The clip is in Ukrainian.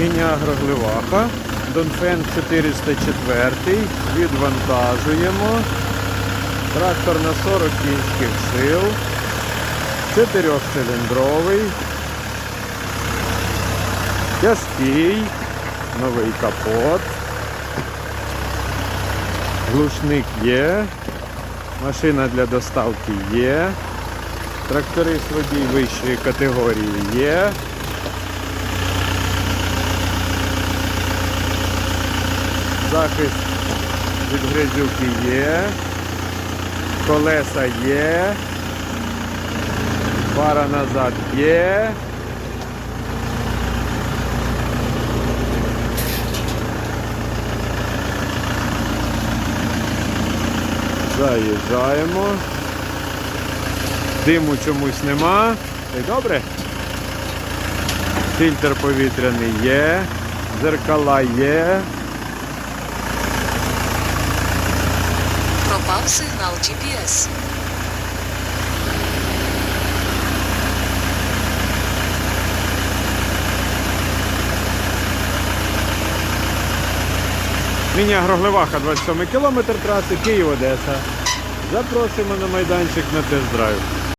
Міні-агрогливаха. Донфен 404. Відвантажуємо. Трактор на 40 кінських сил. Чотирьохциліндровий. Тяжкий. Новий капот. Глушник є. Машина для доставки є. Тракторист водій вищої категорії є. Захист від грязюки є. Колеса є. Фара назад є. Заїжджаємо. Диму чомусь нема. Й добре. Фільтр повітряний є. Зеркала є. Пропав сигнал GPS. Міні-агроглеваха 27 кілометр траси Київ-Одеса. Запросимо на майданчик на тест-драйв.